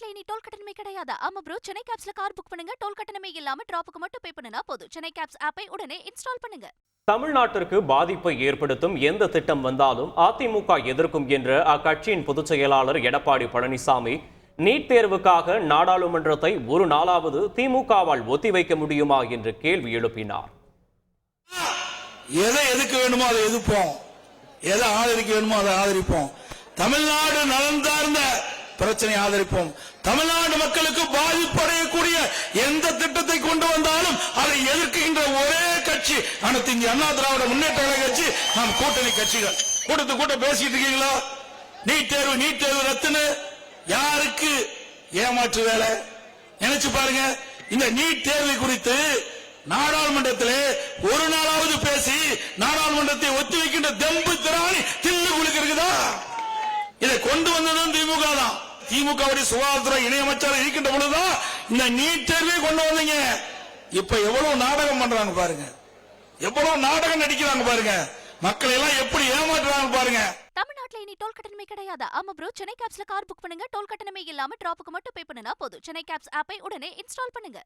தமிழ்நாட்டுல இனி டோல் கட்டணமே கிடையாது. ஆமா ப்ரோ சென்னை கேப்ஸ்ல கார் புக் பண்ணுங்க. டோல் கட்டணமே இல்லாம டிராப்புக்கு மட்டும் பே பண்ணுனா போதும். சென்னை கேப்ஸ் ஆப்பை உடனே இன்ஸ்டால் பண்ணுங்க. தமிழ்நாட்டிற்கு பாதிப்பை ஏற்படுத்தும் எந்த திட்டம் வந்தாலும் அதிமுக எதிர்க்கும் என்ற அக்கட்சியின் பொதுச் செயலாளர் எடப்பாடி பழனிசாமி நீட் தேர்வுக்காக நாடாளுமன்றத்தை ஒரு நாளாவது திமுகவால் ஒத்திவைக்க முடியுமா என்று கேள்வி எழுப்பினார். எதை எதுக்க வேணுமோ அதை எதிர்ப்போம். எதை ஆதரிக்க வேணுமோ அதை ஆதரிப்போம். தமிழ்நாடு நலன் சார்ந்த பிரச்சனை ஆதரிப்போம். தமிழ்நாடு மக்களுக்கு பாதிப்படையக்கூடிய எந்த திட்டத்தை கொண்டு வந்தாலும் அதை எதிர்க்கின்ற ஒரே கட்சி அனைத்து இந்திய அண்ணா திராவிட முன்னேற்ற கட்சி நாம் கூட்டணி கட்சிகள். கூட்டத்து கூட்ட பேசிட்டு இருக்கீங்களா? நீட் தேர்வு நீட் தேர்வு ரத்துன்னு யாருக்கு ஏமாற்று வேலை? நினைச்சு பாருங்க. இந்த நீட் தேர்வு குறித்து நாடாளுமன்றத்திலே ஒரு நாளாவது பேசி நாடாளுமன்றத்தை ஒத்திவைக்கின்ற தெம்பு திராணி தில்லு குலுக்கு இருக்குதா இதை கொண்டு வந்ததும் திமுக தான். திமுகவுடைய சுகாதாரத்துறை இணையமைச்சர் இருக்கின்ற பொழுதுதான் இந்த நீட் தேர்வே கொண்டு வந்தீங்க. இப்ப எவ்வளவு நாடகம் பண்றாங்க பாருங்க. எவ்வளவு நாடகம் நடிக்கிறாங்க பாருங்க. மக்களை எல்லாம் எப்படி ஏமாற்றுறாங்க பாருங்க. தமிழ்நாட்டுல இனி டோல் கட்டணமே கிடையாது. ஆமா ப்ரோ சென்னை கேப்ஸ்ல கார் புக் பண்ணுங்க. டோல் கட்டணமே இல்லாம டிராப்புக்கு மட்டும் பே பண்ணினா போதும். சென்னை கேப்ஸ் ஆப்பை உடனே இன்ஸ்டால் பண்ணுங்க.